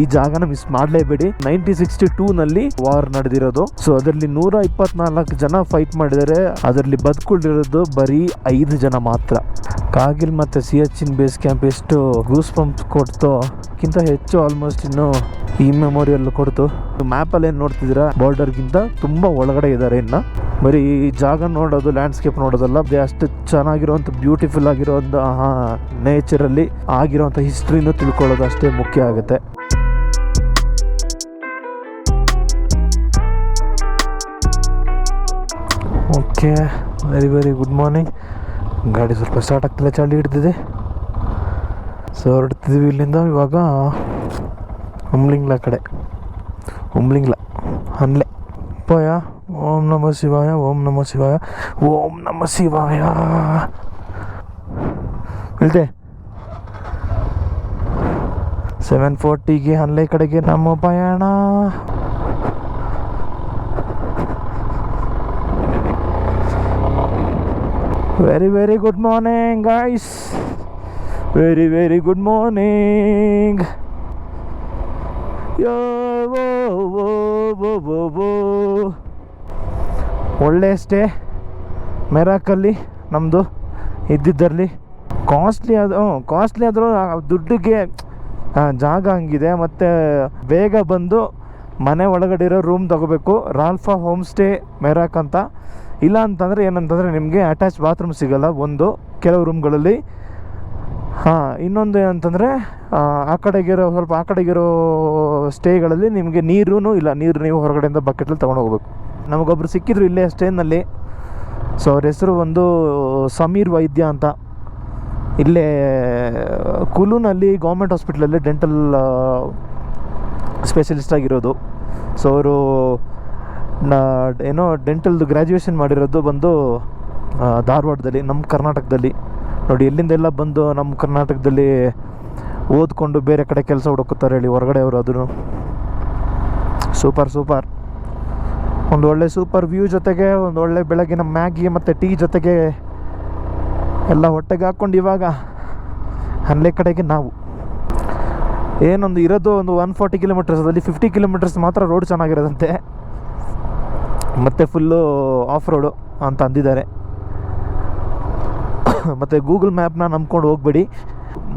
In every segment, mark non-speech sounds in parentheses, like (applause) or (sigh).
ಈ ಜಾಗನ ಮಿಸ್ ಮಾಡಲೇಬೇಡಿ. ನೈನ್ಟೀನ್ ಸಿಕ್ಸ್ಟಿ ಟೂ ನಲ್ಲಿ ವಾರ್ ನಡೆದಿರೋದು. ಸೊ ಅದರಲ್ಲಿ ನೂರ ಇಪ್ಪತ್ನಾಲ್ಕು ಜನ ಫೈಟ್ ಮಾಡಿದರೆ ಅದರಲ್ಲಿ ಬದುಕೊಂಡಿರೋದು ಬರೀ ಐದು ಜನ ಮಾತ್ರ. ಕಾಗಿಲ್ ಮತ್ತೆ ಇನ್ ಬೇಸ್ ಕ್ಯಾಂಪ್ ಎಷ್ಟು ಗೂಸ್ ಪಂಪ್ ಕೊಡ್ತೋ ಕಿಂತ ಹೆಚ್ಚು ಆಲ್ಮೋಸ್ಟ್ ಇನ್ನು ಈ ಮೆಮೋರಿಯಲ್ ಕೊಡ್ತು. ಮ್ಯಾಪಲ್ಲಿ ಏನು ನೋಡ್ತಿದ್ದೀರಾ? ಬಾರ್ಡರ್ಗಿಂತ ತುಂಬ ಒಳಗಡೆ ಇದ್ದಾರೆ ಇನ್ನು. ಬರೀ ಈ ಜಾಗ ನೋಡೋದು ಲ್ಯಾಂಡ್ಸ್ಕೇಪ್ ನೋಡೋದಲ್ಲ ಅಷ್ಟು ಚೆನ್ನಾಗಿರುವಂಥ ಬ್ಯೂಟಿಫುಲ್ ಆಗಿರುವಂಥ ನೇಚರಲ್ಲಿ ಆಗಿರೋವಂಥ ಹಿಸ್ಟ್ರಿನೂ ತಿಳ್ಕೊಳ್ಳೋದು ಅಷ್ಟೇ ಮುಖ್ಯ ಆಗುತ್ತೆ. Okay very very good morning ಗಾಡಿ ಸ್ವಲ್ಪ ಸ್ಟಾರ್ಟ್ ಆಗ್ತಿಲ್ಲ, ಚಳಿ ಹಿಡ್ದಿದೆ. ಸೊ ಹೊರಡ್ತಿದ್ದೀವಿ ಇಲ್ಲಿಂದ, ಇವಾಗ ಉಮ್ಲಿಂಗ್ಲ ಕಡೆ. ಉಮ್ಲಿಂಗ್ಲ ಹನ್ಲೆ. ಪಯ, ಓಂ ನಮ ಶಿವಾಯ, ಓಂ ನಮ ಶಿವಾಯ, ಓಂ ನಮ ಶಿವಾಯ. ಇಲ್ದೆ? ಸೆವೆನ್ ಫೋರ್ಟಿಗೆ ಹನ್ಲೆ ಕಡೆಗೆ ನಮ್ಮ ಪಯಣ. Very very good morning guys very very good morning ಒಳ್ಳೆ ಸ್ಟೇ ಮೆರಾಕಲ್ಲಿ ನಮ್ಮದು ಇದ್ದಿದ್ದರಲ್ಲಿ ಕಾಸ್ಟ್ಲಿ ಅದು ಹ್ಞೂ ಕಾಸ್ಟ್ಲಿ ಆದರೂ ದುಡ್ಡಿಗೆ ಜಾಗ ಹಂಗಿದೆ. ಮತ್ತು ಬೇಗ ಬಂದು ಮನೆ ಒಳಗಡೆ ಇರೋ ರೂಮ್ ತಗೋಬೇಕು. ರಾಲ್ಫಾ ಹೋಮ್ ಸ್ಟೇ ಮೆರಾಕ್ ಅಂತ. ಇಲ್ಲ ಅಂತಂದರೆ ಏನಂತಂದರೆ ನಿಮಗೆ ಅಟ್ಯಾಚ್ ಬಾತ್ರೂಮ್ ಸಿಗೋಲ್ಲ. ಒಂದು, ಕೆಲವು ರೂಮ್ಗಳಲ್ಲಿ ಹಾಂ, ಇನ್ನೊಂದು ಏನಂತಂದರೆ, ಆ ಕಡೆಗಿರೋ ಸ್ವಲ್ಪ ಆ ಕಡೆಗಿರೋ ಸ್ಟೇಗಳಲ್ಲಿ ನಿಮಗೆ ನೀರೂ ಇಲ್ಲ. ನೀರು ನೀವು ಹೊರಗಡೆಯಿಂದ ಬಕೆಟಲ್ಲಿ ತೊಗೊಂಡು ಹೋಗ್ಬೇಕು. ನಮಗೊಬ್ರು ಸಿಕ್ಕಿದ್ರು ಇಲ್ಲೇ ಸ್ಟೇನಲ್ಲಿ ಸೊ ಅವ್ರ ಹೆಸರು ಒಂದು, ಸಮೀರ್ ವೈದ್ಯ ಅಂತ. ಇಲ್ಲೇ, ಕುಲೂನಲ್ಲಿ ಗೌರ್ಮೆಂಟ್ ಹಾಸ್ಪಿಟ್ಲಲ್ಲಿ ಡೆಂಟಲ್ ಸ್ಪೆಷಲಿಸ್ಟ್ ಆಗಿರೋದು. ಸೊ ಅವರು ಏನೋ ಡೆಂಟಲ್ದು ಗ್ರ್ಯಾಜುಯೇಷನ್ ಮಾಡಿರೋದು ಬಂದು ಧಾರವಾಡದಲ್ಲಿ ನಮ್ಮ ಕರ್ನಾಟಕದಲ್ಲಿ. ನೋಡಿ ಎಲ್ಲಿಂದೆಲ್ಲ ಬಂದು ನಮ್ಮ ಕರ್ನಾಟಕದಲ್ಲಿ ಓದ್ಕೊಂಡು ಬೇರೆ ಕಡೆ ಕೆಲಸ ಹುಡುಕುತ್ತಾರೆ ಹೇಳಿ ಹೊರಗಡೆ ಅವರು ಅದನ್ನು ಸೂಪರ್ ಸೂಪರ್. ಒಂದು ಒಳ್ಳೆ ಸೂಪರ್ ವ್ಯೂ ಜೊತೆಗೆ, ಒಂದು ಒಳ್ಳೆ ಬೆಳಗಿನ ಮ್ಯಾಗಿ ಮತ್ತು ಟೀ ಜೊತೆಗೆ ಎಲ್ಲ ಹೊಟ್ಟೆಗೆ ಹಾಕ್ಕೊಂಡು ಇವಾಗ ಹಲ್ಲೆ ಕಡೆಗೆ ನಾವು. ಏನೊಂದು ಇರೋದು ಒಂದು ಒನ್ ಫಾರ್ಟಿ ಕಿಲೋಮೀಟರ್ಸ್ ಅದಲ್ಲಿ ಫಿಫ್ಟಿ ಕಿಲೋಮೀಟರ್ಸ್ ಮಾತ್ರ ರೋಡ್ ಚೆನ್ನಾಗಿರೋದಂತೆ. ಮತ್ತು ಫುಲ್ಲು ಆಫ್ ರೋಡು ಅಂತ ಅಂದಿದ್ದಾರೆ. ಮತ್ತು ಗೂಗಲ್ ಮ್ಯಾಪ್ನ ನಂಬ್ಕೊಂಡು ಹೋಗ್ಬೇಡಿ.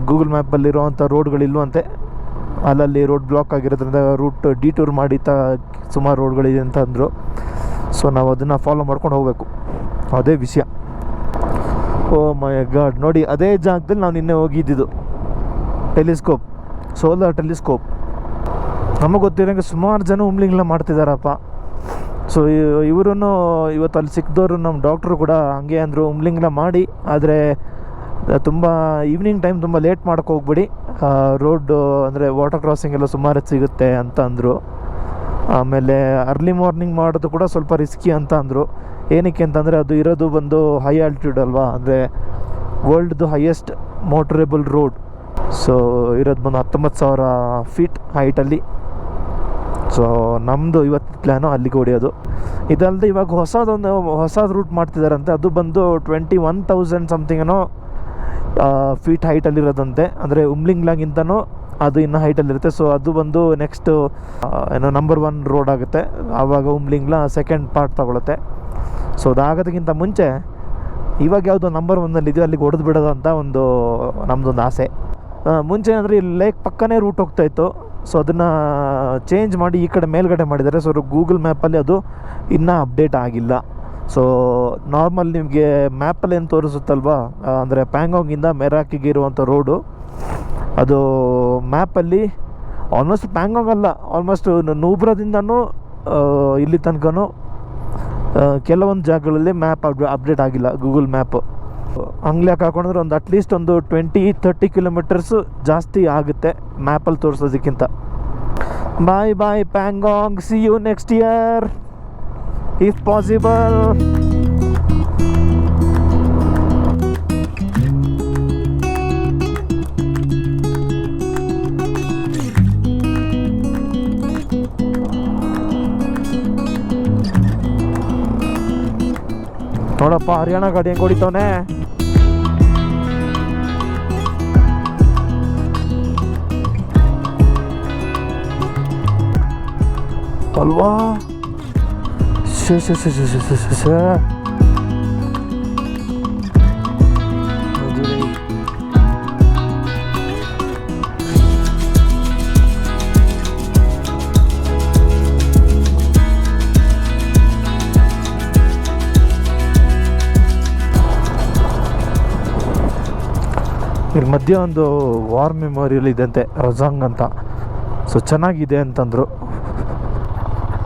ಗೂಗಲ್ ಮ್ಯಾಪಲ್ಲಿರುವಂಥ ರೋಡ್ಗಳಿಲ್ವಂತೆ ಅಲ್ಲಲ್ಲಿ ರೋಡ್ ಬ್ಲಾಕ್ ಆಗಿರೋದ್ರಿಂದ ರೂಟ್ ಡಿ ಟೂರ್ ಮಾಡಿ ತ ಸುಮಾರು ರೋಡ್ಗಳಿದೆ ಅಂತ ಅಂದರು. ಸೊ ನಾವು ಅದನ್ನು ಫಾಲೋ ಮಾಡ್ಕೊಂಡು ಹೋಗಬೇಕು. ಅದೇ ವಿಷಯ. ಓ ಮೈ ಗಾಡ್ ನೋಡಿ, ಅದೇ ಜಾಗದಲ್ಲಿ ನಾವು ನಿನ್ನೆ ಹೋಗಿದ್ದಿದ್ದು. ಟೆಲಿಸ್ಕೋಪ್ ಸೋಲಾರ್ ಟೆಲಿಸ್ಕೋಪ್ ನಮಗೆ ಗೊತ್ತಿರೋಂಗೆ ಸುಮಾರು ಜನ ಉಮ್ಲಿಂಗ್ಲ ಮಾಡ್ತಿದ್ದಾರಪ್ಪ ಸೊ ಇವರು ಇವತ್ತು ಅಲ್ಲಿ ಸಿಕ್ಕಿದವರು ನಮ್ಮ ಡಾಕ್ಟ್ರು ಕೂಡ ಹಂಗೆ ಅಂದರು ಉಮ್ಲಿಂಗ್ಲ ಮಾಡಿ. ಆದರೆ ತುಂಬ ಈವ್ನಿಂಗ್ ಟೈಮ್ ತುಂಬ ಲೇಟ್ ಮಾಡೋಕೆ ಹೋಗ್ಬಿಡಿ. ರೋಡ್ ಅಂದರೆ ವಾಟರ್ ಕ್ರಾಸಿಂಗ್ ಎಲ್ಲ ಸುಮಾರು ಸಿಗುತ್ತೆ ಅಂತ ಅಂದರು. ಆಮೇಲೆ ಅರ್ಲಿ ಮಾರ್ನಿಂಗ್ ಮಾಡೋದು ಕೂಡ ಸ್ವಲ್ಪ ರಿಸ್ಕಿ ಅಂತ ಅಂದರು. ಏನಕ್ಕೆ ಅಂತಂದರೆ, ಅದು ಇರೋದು ಬಂದು ಹೈ ಆಲ್ಟಿಟ್ಯೂಡ್ ಅಲ್ವಾ? ಅಂದರೆ ವರ್ಲ್ಡ್ದು ಹೈಯೆಸ್ಟ್ ಮೋಟರೇಬಲ್ ರೋಡ್ ಸೊ ಇರೋದು ಬಂದು ಹತ್ತೊಂಬತ್ತು ಸಾವಿರ ಫೀಟ್ ಹೈಟಲ್ಲಿ ಸೊ ನಮ್ಮದು ಇವತ್ತು ಪ್ಲ್ಯಾನು ಅಲ್ಲಿಗೆ ಹೊಡೆಯೋದು. ಇದಲ್ಲದೆ ಇವಾಗ ಹೊಸದೊಂದು ಹೊಸ ರೂಟ್ ಮಾಡ್ತಿದ್ದಾರಂತೆ ಅದು ಬಂದು ಟ್ವೆಂಟಿ ಒನ್ ತೌಸಂಡ್ ಸಮಥಿಂಗ್ ಏನೋ ಫೀಟ್ ಹೈಟಲ್ಲಿರೋದಂತೆ ಅಂದರೆ ಉಮ್ಲಿಂಗ್ಲಾಗಿಂತನೂ ಅದು ಇನ್ನೂ ಹೈಟಲ್ಲಿರುತ್ತೆ ಸೊ ಅದು ಬಂದು ನೆಕ್ಸ್ಟು ಏನೋ ನಂಬರ್ ಒನ್ ರೋಡ್ ಆಗುತ್ತೆ. ಆವಾಗ ಉಮ್ಲಿಂಗ್ಲ ಸೆಕೆಂಡ್ ಪಾರ್ಟ್ ತಗೊಳುತ್ತೆ. ಸೊ ಅದಾಗೋದಕ್ಕಿಂತ ಮುಂಚೆ ಇವಾಗ ಯಾವುದೋ ನಂಬರ್ ಒನ್ನಲ್ಲಿ ಇದೆಯೋ ಅಲ್ಲಿಗೆ ಹೊಡೆದು ಬಿಡೋದು ಅಂತ ಒಂದು ನಮ್ಮದೊಂದು ಆಸೆ. ಮುಂಚೆ ಅಂದರೆ ಇಲ್ಲಿ ಲೇಕ್ ಪಕ್ಕನೇ ರೂಟ್ ಹೋಗ್ತಾಯಿತ್ತು ಸೊ ಅದನ್ನು ಚೇಂಜ್ ಮಾಡಿ ಈ ಕಡೆ ಮೇಲ್ಗಡೆ ಮಾಡಿದ್ದಾರೆ ಸೊ ಗೂಗಲ್ ಮ್ಯಾಪಲ್ಲಿ ಅದು ಇನ್ನೂ ಅಪ್ಡೇಟ್ ಆಗಿಲ್ಲ. ಸೊ ನಾರ್ಮಲ್ ನಿಮಗೆ ಮ್ಯಾಪಲ್ಲಿ ಏನು ತೋರಿಸುತ್ತಲ್ವಾ? ಅಂದರೆ ಪ್ಯಾಂಗಾಂಗಿಂದ ಮೆರಾಕಿಗೆ ಇರುವಂಥ ರೋಡು ಅದು ಮ್ಯಾಪಲ್ಲಿ ಆಲ್ಮೋಸ್ಟ್ ಪ್ಯಾಂಗಾಂಗ್ ಅಲ್ಲ ಆಲ್ಮೋಸ್ಟ್ ನೂಬ್ರದಿಂದನೂ ಇಲ್ಲಿ ತನಕನೂ ಕೆಲವೊಂದು ಜಾಗಗಳಲ್ಲಿ ಮ್ಯಾಪ್ ಅಪ್ಡೇಟ್ ಆಗಿಲ್ಲ ಗೂಗಲ್ ಮ್ಯಾಪ್ ಹಂಗ್ಲ್ಯಾಕೆ ಹಾಕೊಂಡ್ರೆ ಒಂದು ಅಟ್ಲೀಸ್ಟ್ ಒಂದು ಟ್ವೆಂಟಿ ತರ್ಟಿ ಕಿಲೋಮೀಟರ್ಸು ಜಾಸ್ತಿ ಆಗುತ್ತೆ ಮ್ಯಾಪಲ್ಲಿ ತೋರಿಸೋದಕ್ಕಿಂತ. Bye bye Pangong see you next year if possible ನೋಡಪ್ಪ, ಹರಿಯಾಣ ಗಾಡಿ ಹೆಂಗೆ ಹೊಡಿತವನೆ? ಅಲ್ವಾ? ಸೇ ಸೇ ಸೇ ಇಲ್ಲಿ ಮಧ್ಯ ಒಂದು ವಾರ್ ಮೆಮೋರಿಯಲ್ ಇದಂತೆ ರಜಾಂಗ್ ಅಂತ. ಸೊ ಚೆನ್ನಾಗಿದೆ ಅಂತಂದರು.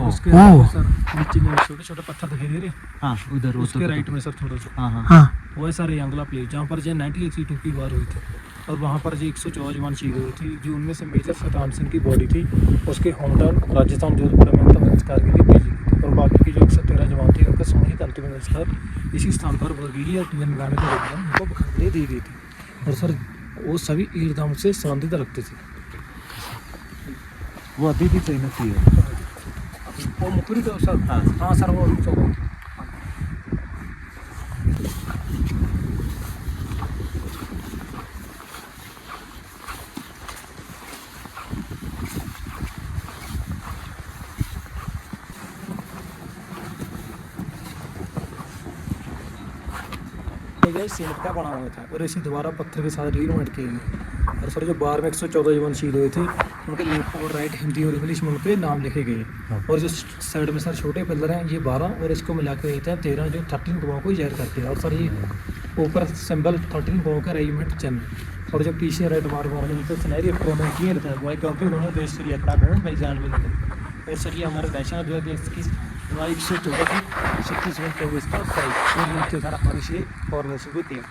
ओह। उसके सर नीचे छोटे छोटे पत्थर दिखाई दे रहे हाँ। उधर उसके तो- राइट में सर थोड़ा सा। हाँ हाँ। ಹಾಂ वो सर यांगला प्लेस जहाँ पर जो नाइनटीन एटी टू की वार हुई थी। और वहाँ पर जो एक सौ चौदह जवान शहीद हुई थी जो उनमें से मेजर सतान सिंह की बॉडी थी। उसके होम टाउन राजस्थान जोधपुर में अंतिम संस्कार के लिए भेजी गई थी। और बाकी के जो एक सौ तेरह जवान थे उनका सामूहिक अंतिम संस्कार इसी स्थान पर बरगीली और टीएन गाने के दौरान उनको बखरने दी गई थी। और सर वो सभी ईरधाम से संबंधित रखते थे। वो अभी भी चाइना की है। बना हुआ था और इसी दोबारा पत्थर के साथ रीलोमेट किए गए और सर। जो बार में एक सौ चौदह जवान शहीद हुए थे उनके लेफ़्ट और राइट हिंदी और इंग्लिश में उनके नाम लिखे गए और जो साइड में सर छोटे पिलर हैं, ये बारह और इसको मिला के रहते हैं, तेरह जो थर्टीन गाँव को जहर करते हैं। और सर ये ऊपर सिंबल थर्टीन गाँव का रेजिमेंट चिन्ह और जब पीछे रेड बार बार में तो सुनहरी अक्षरों किए रहता है। वो क्योंकि उन्होंने देश के कर भाई जान भी नहीं और सर ये हमारे वैष्णव जो है, देश की हमारी एक चौदह की छत्तीस में चौबीस का फाइव और हमारी से और को तीन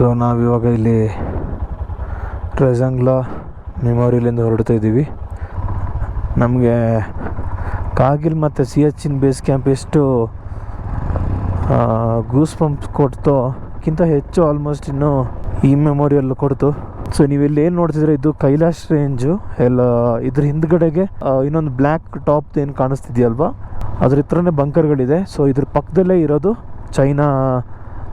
ಸೊ ನಾವಿವಾಗ ಇಲ್ಲಿ ಟ್ರೆಜಂಗ್ಲಾ ಮೆಮೋರಿಯಲಿಂದ ಹೊರಡ್ತಾ ಇದ್ದೀವಿ. ನಮಗೆ ಕಾಗಿಲ್ ಮತ್ತು Siachen base camp ಎಷ್ಟು ಗೂಸ್ ಪಂಪ್ಸ್ ಕೊಡ್ತೋ ಕ್ಕಿಂತ ಹೆಚ್ಚು ಆಲ್ಮೋಸ್ಟ್ ಇನ್ನು ಈ ಮೆಮೋರಿಯಲ್ ಕೊಡ್ತು. ಸೊ ಇಲ್ಲಿ ಏನು ನೋಡ್ತಿದ್ರೆ ಇದು ಕೈಲಾಶ್ ರೇಂಜು ಎಲ್ಲ ಇದ್ರ ಹಿಂದ್ಗಡೆಗೆ ಇನ್ನೊಂದು ಬ್ಲ್ಯಾಕ್ ಟಾಪ್ ಏನು ಕಾಣಿಸ್ತಿದೆಯಲ್ವಾ? ಅದ್ರ ಹತ್ರನೇ ಬಂಕರ್ಗಳಿದೆ ಸೊ ಇದ್ರ ಪಕ್ಕದಲ್ಲೇ ಇರೋದು ಚೈನಾ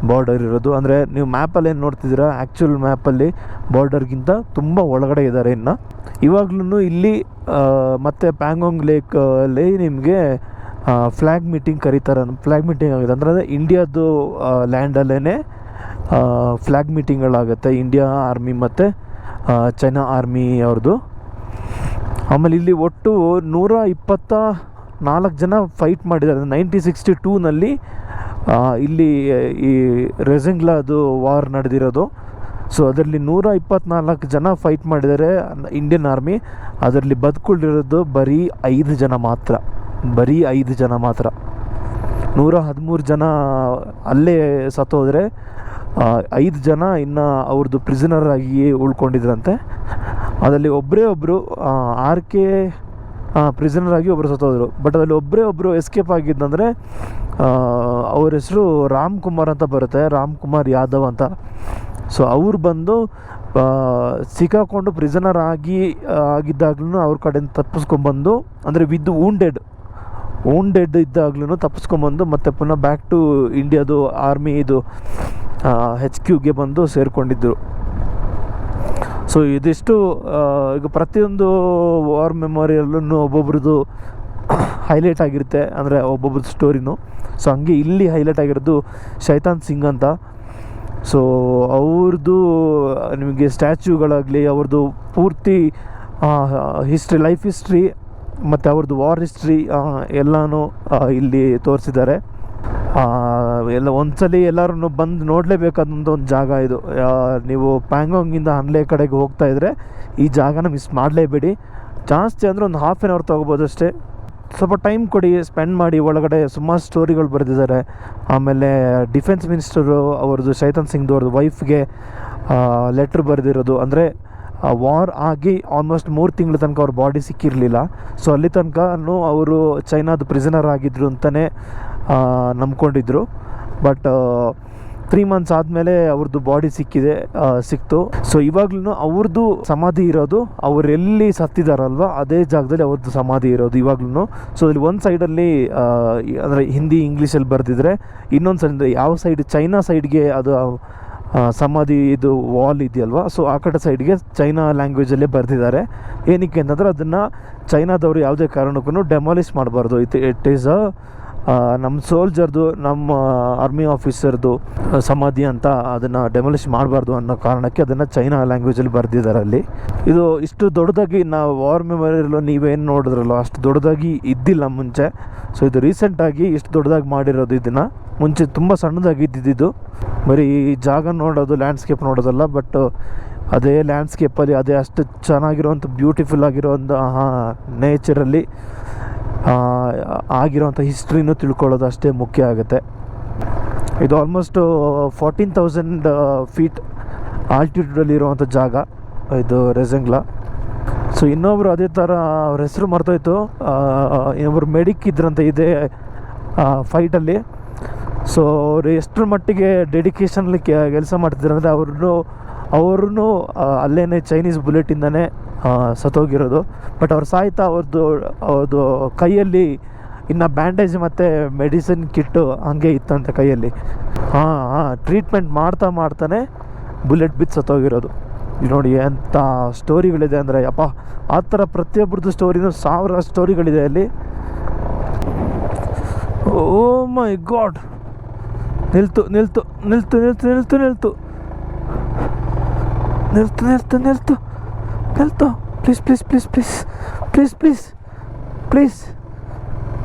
ಬಾರ್ಡರ್ ಇರೋದು. ಅಂದರೆ ನೀವು ಮ್ಯಾಪಲ್ಲಿ ಏನು ನೋಡ್ತಿದ್ದೀರಾ? ಆ್ಯಕ್ಚುಲ್ ಮ್ಯಾಪಲ್ಲಿ ಬಾರ್ಡರ್ಗಿಂತ ತುಂಬ ಒಳಗಡೆ ಇದ್ದಾರೆ ಇನ್ನು. ಇವಾಗ್ಲೂ ಇಲ್ಲಿ ಮತ್ತು ಪ್ಯಾಂಗೋಂಗ್ ಲೇಕ್ ಅಲ್ಲಿ ನಿಮಗೆ ಫ್ಲ್ಯಾಗ್ ಮೀಟಿಂಗ್ ಕರೀತಾರೆ ಫ್ಲ್ಯಾಗ್ ಮೀಟಿಂಗ್ ಆಗಿದೆ ಅಂದರೆ ಇಂಡಿಯಾದು ಲ್ಯಾಂಡಲ್ಲೇ ಫ್ಲ್ಯಾಗ್ ಮೀಟಿಂಗ್ಗಳಾಗುತ್ತೆ ಇಂಡಿಯಾ ಆರ್ಮಿ ಮತ್ತು ಚೈನಾ ಆರ್ಮಿ ಅವ್ರದ್ದು ಆಮೇಲೆ ಇಲ್ಲಿ ಒಟ್ಟು ನೂರ ಇಪ್ಪತ್ತ ನಾಲ್ಕು ಜನ ಫೈಟ್ ಮಾಡಿದ್ದಾರೆ. ನೈನ್ಟೀನ್ ಸಿಕ್ಸ್ಟಿ ಟೂನಲ್ಲಿ ಇಲ್ಲಿ, ಈ ರೆಸಿಂಗ್ಲಾದು ವಾರ್ ನಡೆದಿರೋದು. ಸೊ ಅದರಲ್ಲಿ ನೂರ ಇಪ್ಪತ್ನಾಲ್ಕು ಜನ ಫೈಟ್ ಮಾಡಿದ್ದಾರೆ ಇಂಡಿಯನ್ ಆರ್ಮಿ ಅದರಲ್ಲಿ ಬದುಕೊಂಡಿರೋದು ಬರೀ ಐದು ಜನ ಮಾತ್ರ. ಬರೀ ಐದು ಜನ ಮಾತ್ರ. ನೂರ ಹದಿಮೂರು ಜನ ಅಲ್ಲೇ ಸತ್ತೋದ್ರೆ ಐದು ಜನ ಇನ್ನು ಅವ್ರದ್ದು ಪ್ರಿಸನರ್ ಆಗಿ ಉಳ್ಕೊಂಡಿದ್ರಂತೆ. ಅದರಲ್ಲಿ ಒಬ್ಬರೇ ಒಬ್ಬರು ಆರ್ ಕೆ ಪ್ರಿಸನರ್ ಆಗಿ ಒಬ್ಬರು ಸತ್ತೋದ್ರು. ಬಟ್ ಅದರಲ್ಲಿ ಒಬ್ಬರೇ ಒಬ್ಬರು ಎಸ್ಕೇಪ್ ಆಗಿದ್ದಂದರೆ ಅವ್ರ ಹೆಸರು ರಾಮ್ ಕುಮಾರ್ ಅಂತ ಬರುತ್ತೆ. ರಾಮ್ ಕುಮಾರ್ ಯಾದವ್ ಅಂತ. ಸೊ ಅವ್ರು ಬಂದು ಸಿಕ್ಕಾಕೊಂಡು ಪ್ರಿಸನರ್ ಆಗಿ ಆಗಿದ್ದಾಗ್ಲೂ ಅವ್ರ ಕಡೆಯಿಂದ ತಪ್ಪಿಸ್ಕೊಂಬಂದು, ಅಂದರೆ ವಿದ್ ವೂಂಡೆಡ್ ವೂಂಡೆಡ್ ಇದ್ದಾಗ್ಲೂ ತಪ್ಪಿಸ್ಕೊಂಬಂದು ಮತ್ತೆ ಪುನಃ ಬ್ಯಾಕ್ ಟು ಇಂಡಿಯಾದು ಆರ್ಮಿ ಇದು ಹೆಚ್ ಕ್ಯೂಗೆ ಬಂದು ಸೇರಿಕೊಂಡಿದ್ದರು ಸೊ ಇದಿಷ್ಟು ಈಗ ಪ್ರತಿಯೊಂದು ವಾರ್ ಮೆಮೋರಿಯಲ್ಲೂ ಒಬ್ಬೊಬ್ರದ್ದು (coughs) ಹೈಲೈಟ್ ಆಗಿರುತ್ತೆ, ಅಂದರೆ ಒಬ್ಬೊಬ್ರದ್ದು ಸ್ಟೋರಿನೂ ಸೊ ಹಂಗೆ ಇಲ್ಲಿ ಹೈಲೈಟ್ ಆಗಿರೋದು ಶೈತಾನ್ ಸಿಂಗ್ ಅಂತ. ಸೊ ಅವ್ರದ್ದು ನಿಮಗೆ ಸ್ಟ್ಯಾಚ್ಯೂಗಳಾಗಲಿ ಅವ್ರದ್ದು ಪೂರ್ತಿ ಹಿಸ್ಟ್ರಿ ಲೈಫ್ ಹಿಸ್ಟ್ರಿ ಮತ್ತು ಅವ್ರದ್ದು ವಾರ್ ಹಿಸ್ಟ್ರಿ ಎಲ್ಲನೂ ಇಲ್ಲಿ ತೋರಿಸಿದ್ದಾರೆ. ಎಲ್ಲ ಒಂದ್ಸಲಿ ಎಲ್ಲರೂ ಬಂದು ನೋಡಲೇಬೇಕಾದಂಥ ಒಂದು ಜಾಗ ಇದು. ನೀವು ಪ್ಯಾಂಗಾಂಗಿಂದ ಹನ್ಲೆ ಕಡೆಗೆ ಹೋಗ್ತಾ ಇದ್ದರೆ ಈ ಜಾಗನ ಮಿಸ್ ಮಾಡಲೇಬೇಡಿ. ಜಾಸ್ತಿ ಅಂದರೆ ಒಂದು ಹಾಫ್ ಆನ್ ಅವರ್ ತೊಗೋಬೋದು ಅಷ್ಟೇ. ಸ್ವಲ್ಪ ಟೈಮ್ ಕೊಡಿ ಸ್ಪೆಂಡ್ ಮಾಡಿ, ಒಳಗಡೆ ಸುಮಾರು ಸ್ಟೋರಿಗಳು ಬರೆದಿದ್ದಾರೆ. ಆಮೇಲೆ ಡಿಫೆನ್ಸ್ ಮಿನಿಸ್ಟರು ಅವ್ರದ್ದು ಶೈತಾನ್ ಸಿಂಗ್ದು ಅವ್ರದ್ದು ವೈಫ್ಗೆ ಲೆಟ್ರ್ ಬರೆದಿರೋದು. ಅಂದರೆ ವಾರ್ ಆಗಿ ಆಲ್ಮೋಸ್ಟ್ ಮೂರು ತಿಂಗಳ ತನಕ ಅವ್ರ ಬಾಡಿ ಸಿಕ್ಕಿರಲಿಲ್ಲ. ಸೊ ಅಲ್ಲಿ ತನಕನೂ ಅವರು ಚೈನಾದ ಪ್ರಿಸನರ್ ಆಗಿದ್ರು ಅಂತಲೇ ನಂಬ್ಕೊಂಡಿದ್ರು. ಬಟ್ ತ್ರೀ ಮಂತ್ಸ್ ಆದಮೇಲೆ ಅವ್ರದ್ದು ಬಾಡಿ ಸಿಕ್ಕಿದೆ ಸಿಕ್ತು. ಸೊ ಇವಾಗ್ಲೂ ಅವ್ರದ್ದು ಸಮಾಧಿ ಇರೋದು, ಅವರೆಲ್ಲಿ ಸತ್ತಿದಾರಲ್ವ, ಅದೇ ಜಾಗದಲ್ಲಿ ಅವ್ರದ್ದು ಸಮಾಧಿ ಇರೋದು ಇವಾಗ್ಲೂ ಸೊ ಇಲ್ಲಿ ಒಂದು ಸೈಡಲ್ಲಿ ಅಂದರೆ ಹಿಂದಿ, ಇಂಗ್ಲೀಷಲ್ಲಿ ಬರೆದಿದ್ರೆ, ಇನ್ನೊಂದು ಸೈಡ್ ಯಾವ ಸೈಡ್ ಚೈನಾ ಸೈಡ್ಗೆ ಅದು ಸಮಾಧಿ ಇದು ವಾಲ್ ಇದೆಯಲ್ವ ಸೊ ಆ ಕಡೆ ಸೈಡ್ಗೆ ಚೈನಾ ಲ್ಯಾಂಗ್ವೇಜಲ್ಲೇ ಬರೆದಿದ್ದಾರೆ. ಏನಕ್ಕೆ ಅಂತಂದರೆ ಅದನ್ನು ಚೈನಾದವರು ಯಾವುದೇ ಕಾರಣಕ್ಕೂ ಡೆಮಾಲಿಷ್ ಮಾಡಬಾರ್ದು. ಇಟ್ ಇಟ್ ಈಸ್ ಅ ನಮ್ಮ ಸೋಲ್ಜರ್ದು ನಮ್ಮ ಆರ್ಮಿ ಆಫೀಸರ್ದು ಸಮಾಧಿ ಅಂತ ಅದನ್ನು ಡೆಮಲಿಷ್ ಮಾಡಬಾರ್ದು ಅನ್ನೋ ಕಾರಣಕ್ಕೆ ಅದನ್ನು ಚೈನಾ ಲ್ಯಾಂಗ್ವೇಜಲ್ಲಿ ಬರೆದಿದ್ದಾರೆ ಅಲ್ಲಿ ಇದು ಇಷ್ಟು ದೊಡ್ಡದಾಗಿ ನಾವು ವಾರ್ ಮೆಮೊರಿಯಲ್ಲು ನೀವೇನು ನೋಡಿದ್ರಲ್ಲ, ಅಷ್ಟು ದೊಡ್ಡದಾಗಿ ಇದ್ದಿಲ್ಲ ಮುಂಚೆ. ಸೊ ಇದು ರೀಸೆಂಟಾಗಿ ಇಷ್ಟು ದೊಡ್ಡದಾಗಿ ಮಾಡಿರೋದು ಇದನ್ನು. ಮುಂಚೆ ತುಂಬ ಸಣ್ಣದಾಗಿ ಇದ್ದಿದ್ದು ಬರೀ ಈ ಜಾಗ ನೋಡೋದು ಲ್ಯಾಂಡ್ಸ್ಕೇಪ್ ನೋಡೋದಲ್ಲ ಬಟ್ ಅದೇ ಲ್ಯಾಂಡ್ಸ್ಕೇಪಲ್ಲಿ ಅದೇ ಅಷ್ಟು ಚೆನ್ನಾಗಿರೋವಂಥ ಬ್ಯೂಟಿಫುಲ್ ಒಂದು ನೇಚರಲ್ಲಿ ಆಗಿರೋವಂಥ ಹಿಸ್ಟ್ರಿನೂ ತಿಳ್ಕೊಳ್ಳೋದು ಅಷ್ಟೇ ಮುಖ್ಯ ಆಗುತ್ತೆ. ಇದು ಆಲ್ಮೋಸ್ಟು ಫೋರ್ಟೀನ್ ತೌಸಂಡ್ ಫೀಟ್ ಆಲ್ಟಿಟ್ಯೂಡಲ್ಲಿರುವಂಥ ಜಾಗ, ಇದು ರೆಸಂಗ್ಲಾ. ಸೊ ಇನ್ನೊಬ್ರು ಅದೇ ಥರ ಅವ್ರ ಹೆಸರು ಮರ್ತೋಯ್ತು. ಇನ್ನೊಬ್ರು ಮೆಡಿಕ್ ಇದ್ರಂತ ಇದೆ ಫೈಟಲ್ಲಿ ಸೊ ಅವರು ಎಷ್ಟರ ಮಟ್ಟಿಗೆ ಡೆಡಿಕೇಶನ್ಲಿ ಕೆಲಸ ಮಾಡ್ತಿದ್ರು ಅಂದರೆ ಅವ್ರನ್ನೂ ಅವ್ರೂ ಅಲ್ಲೇ ಚೈನೀಸ್ ಬುಲೆಟಿಂದನೇ ಸತ್ತೋಗಿರೋದು. ಬಟ್ ಅವ್ರು ಸಾಯ್ತಾ ಅವ್ರದ್ದು ಅವ್ರದ್ದು ಕೈಯಲ್ಲಿ ಇನ್ನು ಬ್ಯಾಂಡೇಜ್ ಮತ್ತು ಮೆಡಿಸಿನ್ ಕಿಟ್ಟು ಹಂಗೆ ಇತ್ತಂತೆ ಕೈಯಲ್ಲಿ. ಹಾಂ ಹಾಂ ಟ್ರೀಟ್ಮೆಂಟ್ ಮಾಡ್ತಾ ಮಾಡ್ತಾನೆ ಬುಲೆಟ್ ಬಿದ್ದು ಸತ್ತೋಗಿರೋದು. ನೋಡಿ ಎಂಥ ಸ್ಟೋರಿಗಳಿದೆ ಅಂದರೆ ಅಪ್ಪ ಆ ಥರ ಪ್ರತಿಯೊಬ್ಬರದ್ದು ಸ್ಟೋರಿನೂ ಸಾವಿರ ಸ್ಟೋರಿಗಳಿದೆ ಅಲ್ಲಿ. Oh my god. ನಿಲ್ತು ನಿಲ್ತು ನಿಲ್ತು ನಿಲ್ತು ನಿಲ್ತು ನಿಲ್ತು. ನಿಲ್ತು ನಿಲ್ತು ನಿಲ್ತು. ನಿಲ್ತು please please please please please please please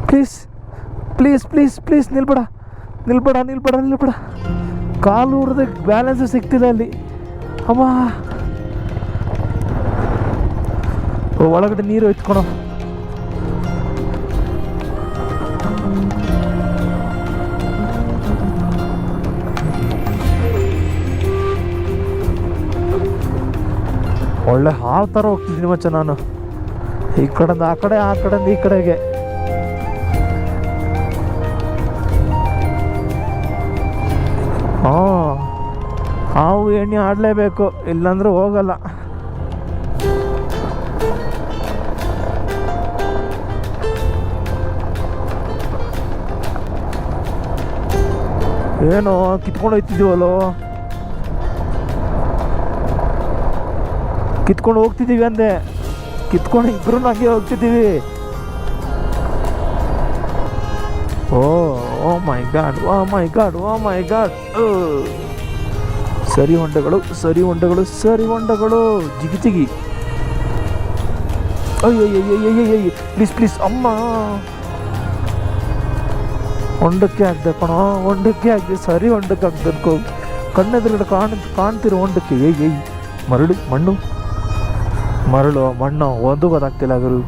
please please please please ನಿಲ್ಬೇಡ ನಿಲ್ಬೇಡ ನಿಲ್ಬೇಡ ನಿಲ್ಬೇಡ ಕಾಲು ಉರಿದ ಬ್ಯಾಲೆನ್ಸ್ ಸಿಗ್ತಿಲ್ಲ ಅಲ್ಲಿ ಅಮ್ಮ ಓ, ಒಳಗಡೆ ನೀರು ಇಟ್ಕೊಳೋ ಒಳ್ಳೆ ಹಾವು ಥರ ಹೋಗ್ತಿದ್ದೀನಿ ಮಚ್ಚ ನಾನು. ಈ ಕಡೆಯಿಂದ ಆ ಕಡೆ, ಆ ಕಡೆಯಿಂದ ಈ ಕಡೆಗೆ. ಹಾಂ ಹಾವು, ಎಣ್ಣೆ ಆಡಲೇಬೇಕು, ಇಲ್ಲಾಂದ್ರೆ ಹೋಗಲ್ಲ. ಏನೋ ಕಿತ್ಕೊಂಡು ಹೋಗ್ತಿದ್ದೀವಲ್ಲೋ ಕಿತ್ಕೊಂಡು ಹೋಗ್ತಿದ್ದೀವಿ ಅಂದೆ. ಕಿತ್ಕೊಂಡು ಇಬ್ರು ಹಂಗೆ ಹೋಗ್ತಿದ್ದೀವಿ. Oh O my god, oh my god, oh my god. ಸರಿ ಹೊಂಡಗಳು ಸರಿ ಹೊಂಡಗಳು ಸರಿ ಹೊಂಡಗಳು. ಜಿಗಿ ಜಿಗಿ. ಅಯ್ಯಯ್ಯಯ್ಯಯ್ಯಯ್ಯ ಪ್ಲೀಸ್ ಪ್ಲೀಸ್ ಅಮ್ಮ ಹೊಂಡಕ್ಕೆ ಆಗದೆ ಕಣ ಹೊಂಡಕ್ಕೆ ಆಗದೆ ಸರಿ ಹೊಂಡಕ್ಕೆ ಆಗದೆ ಅನ್ಕೋ ಕಣ್ಣೆದುರುಗಡೆ ಕಾಣ್ ಕಾಣ್ತಿರೋ ಹೊಂಡಕ್ಕೆ ಏಯ್ ಏಯ್ ಮರಳು ಮಣ್ಣು ಮರಳು, ಮಣ್ಣು, ಒಂದು ಗೊತ್ತಾಗ್ತಿಲ್ಲ ಗುರು.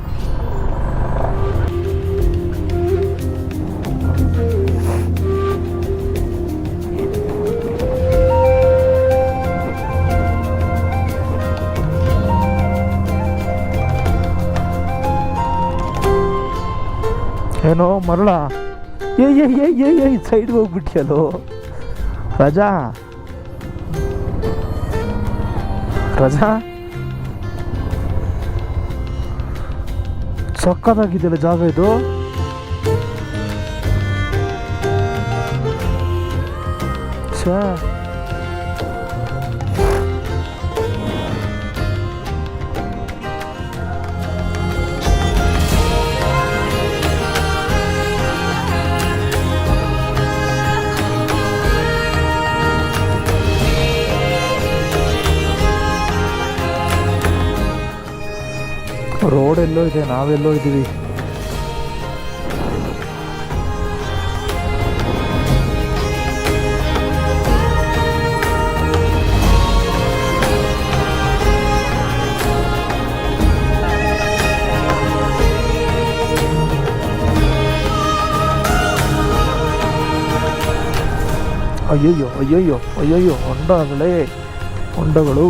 ಏನೋ ಮರಳ. ಏ ಏ ಏ ಏ ಏ ಸೈಡ್ಗೆ ಹೋಗ್ಬಿಟ್ಟಿಯಲ್ಲೋ. ರಜಾ. ರಜಾ? ಸಕ್ಕದಾಗಿದೆಯಲ್ಲ ಜಾಗ ಇದು? ಸಾ ರೋಡ್ ಎಲ್ಲೋ ಇದೆ ನಾವೆಲ್ಲೋ ಇದ್ದೀವಿ ಅಯ್ಯಯ್ಯೋ ಅಯ್ಯಯ್ಯೋ ಅಯ್ಯಯ್ಯೋ ಹೊಂಡಗಳೇ ಹೊಂಡಗಳು.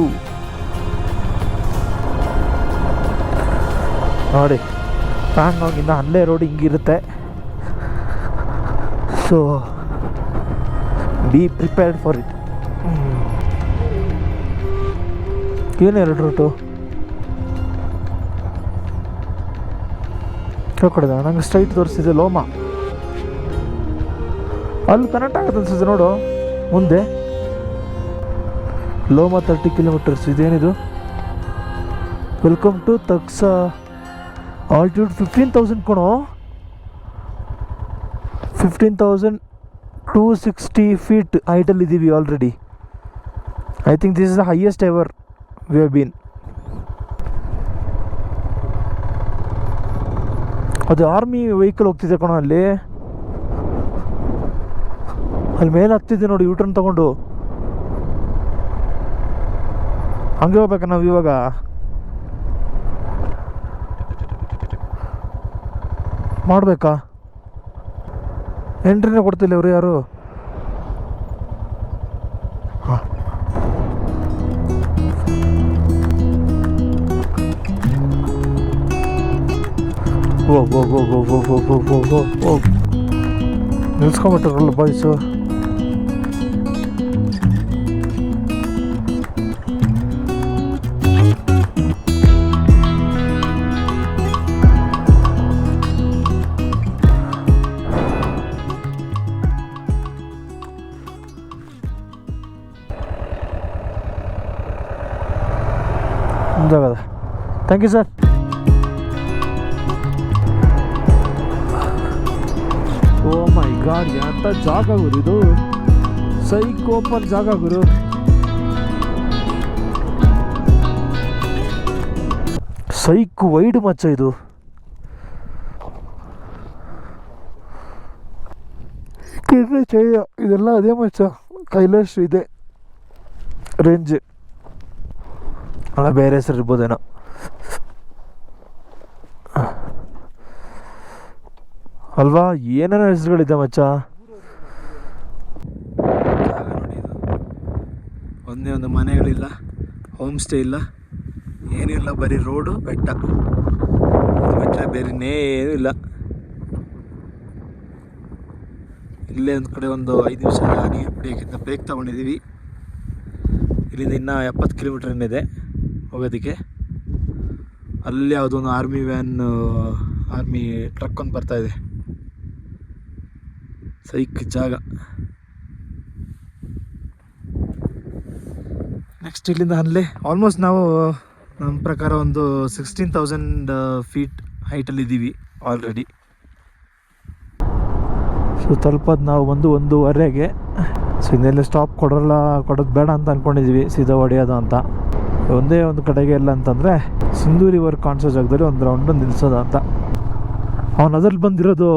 ನೋಡಿ ಪ್ಯಾಂಗಾಂಗಿಂದ ಅಲ್ಲೇ road ಹಿಂಗಿರುತ್ತೆ so be prepared for it ಏನು ಎರಡು ರೂಟು ಕೇಳ್ಕೊಡಿದ ನಂಗೆ ಸ್ಟ್ರೈಟ್ ತೋರಿಸಿದೆ, ಲೋಮ. ಅಲ್ಲಿ ಕನೆಕ್ಟ್ ಆಗುತ್ತೆ ನೋಡು, ಮುಂದೆ. ಲೋಮ ತರ್ಟಿ ಕಿಲೋಮೀಟರ್ಸ್ ಇದೇನಿದು? ವೆಲ್ಕಮ್ ಟು ತಕ್ಸ ಆಲ್ಟಿಟ್ಯೂಡ್ ಫಿಫ್ಟೀನ್ ತೌಸಂಡ್ ಕಣೋ fifteen thousand two sixty feet ಹೈಟಲ್ಲಿ ಇದ್ದೀವಿ already I think this is the highest ever we have been ಅದು ಆರ್ಮಿ ವೆಹಿಕಲ್ ಹೋಗ್ತಿದೆ ಕಣೋ ಅಲ್ಲಿ. ಅಲ್ಲಿ ಮೇಲೆ ಹತ್ತಿದ್ದೆ ನೋಡಿ ಯೂಟರ್ನ್ ತಗೊಂಡು. ಹಂಗೆ ಹೋಗ್ಬೇಕಾ ನಾವು ಇವಾಗ? ಮಾಡಬೇಕಾ ಎಂಟ್ರಿನೇ ಕೊಡ್ತಿಲ್ಲ ಇವರು ಯಾರು ಹಾಂ oh oh oh oh oh oh oh oh oh ನಿಲ್ಸ್ಕೊಂಬಿಟ್ರಲ್ಲ boys thank you sir oh my god ಎಂಥ ಜಾಗ ಗುರು ಇದು? ಸೈಕ್ ಓಪನ್ ಜಾಗ ಗುರು. ಸೈಕ್ ವೈಡ್ ಮಚ್ಚ ಇದು. ಇದೆಲ್ಲ ಅದೇ ಮಚ್ಚ. ಕೈಲಾಶ್ ಇದೆ. ರೇಂಜ್. ಅಲ್ಲ, ಬೇರೆ ಹೆಸರು ಇರ್ಬೋದೇನೋ. ಅಲ್ವಾ? ಏನೇನೋ ಹೆಸರುಗಳಿದೆ ಮಚ್ಚ? ನೋಡಿ ಇದು. ಒಂದೇ ಒಂದು ಮನೆಗಳಿಲ್ಲ ಹೋಮ್ ಸ್ಟೇ ಇಲ್ಲ. ಏನೂ ಇಲ್ಲ ಬರೀ ರೋಡು ಬೆಟ್ಟ. ಅದು ಬಿಟ್ಟರೆ ಬೇರೆ ಏನು ಇಲ್ಲ. ಇಲ್ಲೇ ಒಂದು ಕಡೆ ಒಂದು ಐದು ನಿಮಿಷ ಆಗಿ ಬ್ರೇಕಿಂದ ಬ್ರೇಕ್ ತೊಗೊಂಡಿದ್ದೀವಿ ಇಲ್ಲಿಂದ ಇನ್ನೂ ಎಪ್ಪತ್ತು ಕಿಲೋಮೀಟ್ರ್ ಏನಿದೆ ಹೋಗೋದಕ್ಕೆ. ಅಲ್ಲಿ ಯಾವುದೋ ಒಂದು ಆರ್ಮಿ ವ್ಯಾನ್ ಆರ್ಮಿ ಟ್ರಕ್ ಒಂದು ಬರ್ತಾ ಇದೆ. ಸೈಕ್ ಜಾಗ. ನೆಕ್ಸ್ಟ್ ಇಲ್ಲಿಂದ ಅಲ್ಲೇ ಆಲ್ಮೋಸ್ಟ್ ನಾವು ನಮ್ಮ ಪ್ರಕಾರ ಒಂದು ಸಿಕ್ಸ್ಟೀನ್ ತೌಸಂಡ್ ಫೀಟ್ ಹೈಟಲ್ಲಿ ಇದ್ದೀವಿ ಆಲ್ರೆಡಿ ಸೊ ತಲುಪೋದು ನಾವು ಒಂದು ಒಂದೂವರೆಗೆ. ಸೊ ಇನ್ನೆಲ್ಲ ಸ್ಟಾಪ್ ಕೊಡೋಲ್ಲ, ಕೊಡೋದು ಬೇಡ ಅಂತ ಅಂದ್ಕೊಂಡಿದ್ವಿ ಸೀದಾ ಹೊಡೆಯೋದು ಅಂತ. ಒಂದೇ ಒಂದು ಕಡೆಗೆ ಇಲ್ಲ ಅಂತಂದರೆ, ಸಿಂಧೂರಿ ವರ್ಕ್ ಕಾಣಿಸೋ ಜಾಗದಲ್ಲಿ ಒಂದು ರೌಂಡು ನಿಲ್ಲಿಸೋದು ಅಂತ. ಅವನು ಅದ್ರಲ್ಲಿ ಬಂದಿರೋದು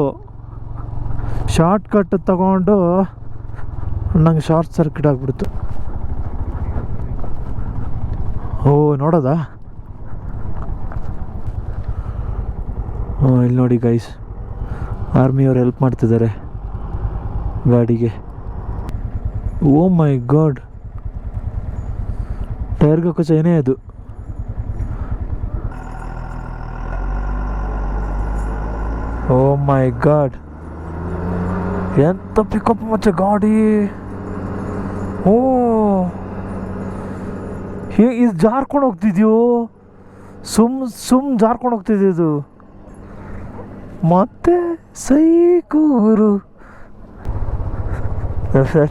ಶಾರ್ಟ್ ಕಟ್ ತಗೊಂಡು ನಂಗೆ ಶಾರ್ಟ್ ಸರ್ಕ್ಯೂಟ್ ಆಗಿಬಿಡ್ತು. ಓ, ನೋಡೋದಾ? ಇಲ್ಲಿ ನೋಡಿ ಗೈಸ್ ಆರ್ಮಿಯವ್ರು ಹೆಲ್ಪ್ ಮಾಡ್ತಿದ್ದಾರೆ ಗಾಡಿಗೆ. ಓ ಮೈ ಗಾಡ್. ಟೈರ್ಗೆ ಹಾಕೋ ಚೈನೇ ಅದು? ಓ ಮೈ ಗಾಡ್. ಎಂತ ಪಿಕಪ್ ಮಚ್ಚ ಗಾಡಿ? ಓ. ಹೇ ಇದು ಜಾರ್ಕೊಂಡು ಹೋಗ್ತಿದ್ಯೋ? ಸುಮ್ ಸುಮ್ ಜಾರ್ಕೊಂಡು ಹೋಗ್ತಿದ್ದು ಮತ್ತೆ ಸೈಕೂರು. ಸರ್.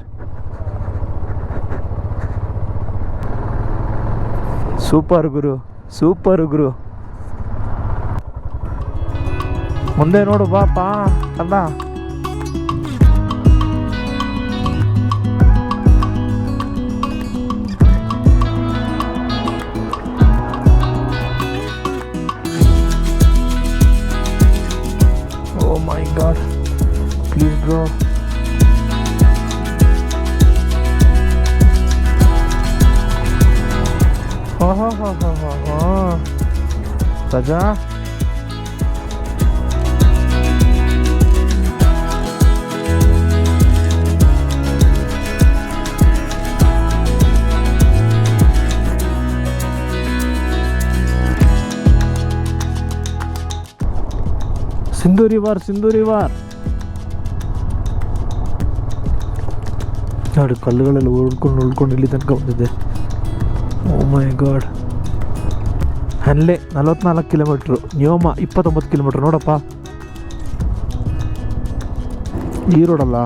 ಸೂಪರ್ ಗುರು ಸೂಪರ್ ಗುರು. ಮುಂದೆ ನೋಡು ಬಾಪಾ ಕಂದ Oh god. Please, bro. Ha ha ha ha ha. Raja. ಸಿಂಧೂರಿ ರಿವರ್ ಸಿಂಧು ರಿವರ್ ನೋಡಿ ಕಲ್ಲುಗಳೆಲ್ಲ ಉಳ್ಕೊಂಡು ಉಳ್ಕೊಂಡು ಇಲ್ಲಿ ತನಕ ಬಂದಿದೆ? ಓ ಮೈ ಗಾಡ್ ಹನ್ಲೆ ನಲವತ್ನಾಲ್ಕು ಕಿಲೋಮೀಟ್ರು, ನಿಯೋಮ ಇಪ್ಪತ್ತೊಂಬತ್ತು ಕಿಲೋಮೀಟ್ರ್, ನೋಡಪ್ಪ. ಈ ರೋಡಲ್ಲ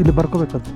ಇಲ್ಲಿ ಬರ್ಕೋಬೇಕಂತ.